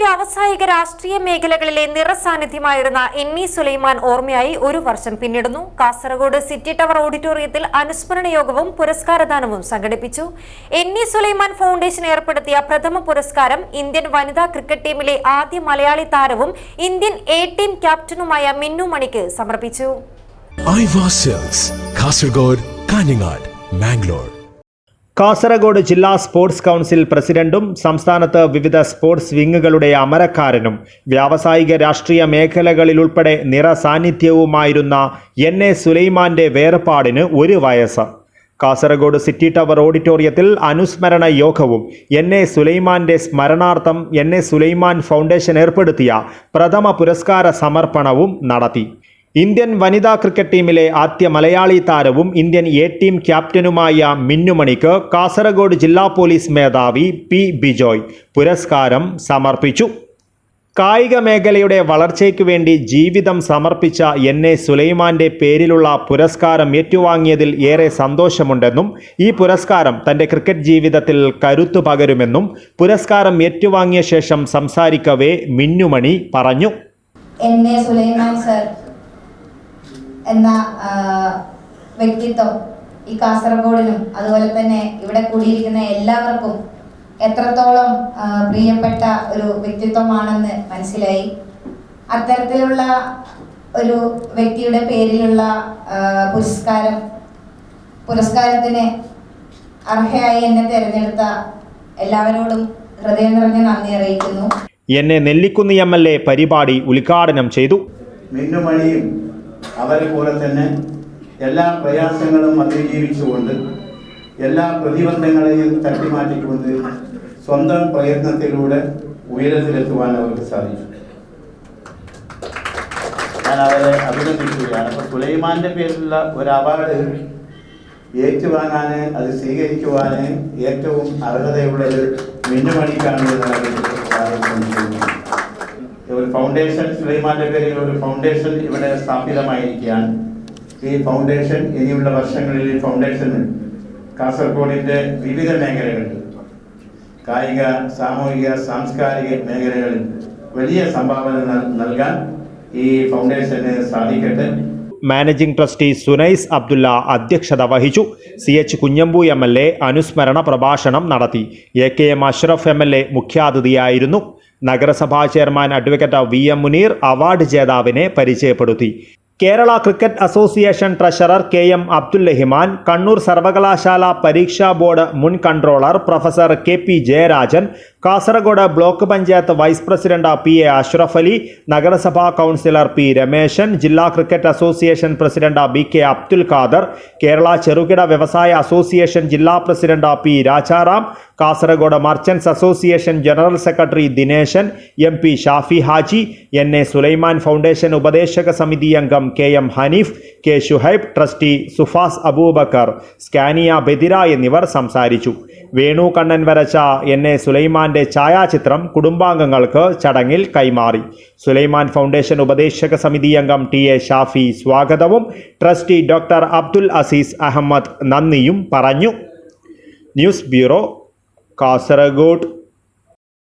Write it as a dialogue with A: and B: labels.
A: വ്യാവസായിക രാഷ്ട്രീയ മേഖലകളിലെ നിറസാന്നിധ്യമായിരുന്ന എൻ ഇ സുലൈമാൻ ഓർമ്മയായി ഒരു വർഷം പിന്നിടുന്നു. കാസർഗോഡ് സിറ്റി ടവർ ഓഡിറ്റോറിയത്തിൽ അനുസ്മരണ യോഗവും പുരസ്കാരദാനവും സംഘടിപ്പിച്ചു. എൻ ഇ സുലൈമാൻ ഫൗണ്ടേഷൻ ഏർപ്പെടുത്തിയ പ്രഥമ പുരസ്കാരം ഇന്ത്യൻ വനിതാ ക്രിക്കറ്റ് ടീമിലെ ആദ്യ മലയാളി താരവും ഇന്ത്യൻ എ ടീം ക്യാപ്റ്റനുമായ മിന്നു മണിക്ക് സമർപ്പിച്ചു.
B: കാസർഗോഡ് കാഞ്ഞങ്ങാട് മാംഗ്ലൂർ.
C: കാസർഗോഡ് ജില്ലാ സ്പോർട്സ് കൗൺസിൽ പ്രസിഡന്റും സംസ്ഥാനത്ത് വിവിധ സ്പോർട്സ് വിങ്ങുകളുടെ അമരക്കാരനും വ്യാവസായിക രാഷ്ട്രീയ മേഖലകളിലുൾപ്പെടെ നിറസാന്നിധ്യവുമായിരുന്ന എൻ എ സുലൈമാന്റെ വേർപാടിന് ഒരു വയസ്സ്. കാസർഗോഡ് സിറ്റി ടവർ ഓഡിറ്റോറിയത്തിൽ അനുസ്മരണ യോഗവും എൻ എ സുലൈമാന്റെ സ്മരണാർത്ഥം എൻ എ സുലൈമാൻ ഫൗണ്ടേഷൻ ഏർപ്പെടുത്തിയ പ്രഥമ പുരസ്കാര സമർപ്പണവും നടത്തി. ഇന്ത്യൻ വനിതാ ക്രിക്കറ്റ് ടീമിലെ ആദ്യ മലയാളി താരവും ഇന്ത്യൻ എ ടീം ക്യാപ്റ്റനുമായ മിന്നുമണിക്ക് കാസർഗോഡ് ജില്ലാ പോലീസ് മേധാവി പി ബിജോയ് പുരസ്കാരം സമർപ്പിച്ചു. കായിക മേഖലയുടെ വളർച്ചയ്ക്ക് വേണ്ടി ജീവിതം സമർപ്പിച്ച എൻ എ സുലൈമാന്റെ പേരിലുള്ള പുരസ്കാരം ഏറ്റുവാങ്ങിയതിൽ ഏറെ സന്തോഷമുണ്ടെന്നും ഈ പുരസ്കാരം തന്റെ ക്രിക്കറ്റ് ജീവിതത്തിൽ കരുത്തു പകരുമെന്നും പുരസ്കാരം ഏറ്റുവാങ്ങിയ ശേഷം സംസാരിക്കവേ മിന്നുമണി പറഞ്ഞു.
D: എൻ എ സുലൈമാൻ സർ എന്ന വ്യക്തിത്വം ഈ കാസർഗോഡിനും അതുപോലെ തന്നെ ഇവിടെ കൂടിയിരിക്കുന്ന എല്ലാവർക്കും എത്രത്തോളം പ്രിയപ്പെട്ട ഒരു വ്യക്തിത്വമാണെന്ന് മനസ്സിലായി. അത്തരത്തിലുള്ള ഒരു വ്യക്തിയുടെ പേരിലുള്ള പുരസ്കാരം പുരസ്കാരത്തിന് അർഹയായി എന്നെ തിരഞ്ഞെടുത്ത എല്ലാവരോടും ഹൃദയം നിറഞ്ഞ നന്ദി അറിയിക്കുന്നു.
C: എന്നെ നെല്ലിക്കുന്ന് എം എൽ എ പരിപാടി ഉദ്ഘാടനം ചെയ്തു.
E: മിന്നുമണിയും അവരെ പോലെ തന്നെ എല്ലാ പ്രയാസങ്ങളും അതിജീവിച്ചുകൊണ്ട് എല്ലാ പ്രതിബന്ധങ്ങളെയും തട്ടിമാറ്റിക്കൊണ്ട് സ്വന്തം പ്രയത്നത്തിലൂടെ ഉയരത്തിലെത്തുവാൻ അവർക്ക് സാധിച്ചു ഞാൻ അവരെ അഭിനന്ദിക്കുകയാണ്. അപ്പോൾ സുലൈമാന്റെ പേരിലുള്ള ഒരു അവാർഡ് ഏറ്റുവാങ്ങാൻ അത് സ്വീകരിക്കുവാൻ ഏറ്റവും അർഹതയുള്ളത് മിന്നുമണിക്കാണ് ഫൗണ്ടേഷൻ സുലൈമാന്റെ പേരിൽ ഒരു ഫൗണ്ടേഷൻ ഇവിടെ സ്ഥാപിതമായിരിക്കുകയാണ്. ഈ ഫൗണ്ടേഷൻ ഇനിയുള്ള വർഷങ്ങളിൽ ഈ ഫൗണ്ടേഷന് കാസർഗോഡിന്റെ വിവിധ മേഖലകളിൽ കായിക സാമൂഹിക സാംസ്കാരിക മേഖലകളിൽ വലിയ സംഭാവന നൽകാൻ ഈ ഫൗണ്ടേഷന് സാധിക്കട്ടെ.
C: മാനേജിംഗ് ട്രസ്റ്റി സുനൈസ് അബ്ദുള്ള അധ്യക്ഷത വഹിച്ചു. C H Kunhambu M L A അനുസ്മരണ പ്രഭാഷണം നടത്തി. A K M Ashraf M L A മുഖ്യാതിഥിയായിരുന്നു. നഗരസഭാ chairman advocate V M Muneer award ജേതാവിനെ പരിചയപ്പെടുത്തി. Kerala cricket association treasurer K M Abdul Rahiman Kannur സർവകലാശാല പരീക്ഷാ ബോർഡ് മുൻ controller professor K P Jayarajan Kasaragod block panchayat vice president P A Ashraf Ali നഗരസഭാ councillor P Rameshan ജില്ലാ cricket association president B K Abdul Khader Kerala ചെറുകിട വ്യവസായ association ജില്ലാ president P Rajaram Kasaragod merchants association general secretary Dineshan M P Shafi Haji N A Sulaiman foundation ഉപദേശക സമിതി അംഗം K M Haneef K Shuhaib trustee Sufas Aboobacker Scania Badira എന്നിവർ സംസാരിച്ചു. വേണു കണ്ണൻ വരച്ച N A സുലൈമാന്റെ ഛായാചിത്രം കുടുംബാംഗങ്ങൾക്ക് ചടങ്ങിൽ കൈമാറി. സുലൈമാൻ ഫൗണ്ടേഷൻ ഉപദേശക സമിതി അംഗം ടി എ ഷാഫി സ്വാഗതവും ട്രസ്റ്റി ഡോക്ടർ അബ്ദുൽ അസീസ് അഹമ്മദ് നന്ദിയും പറഞ്ഞു. News bureau Kasaragod.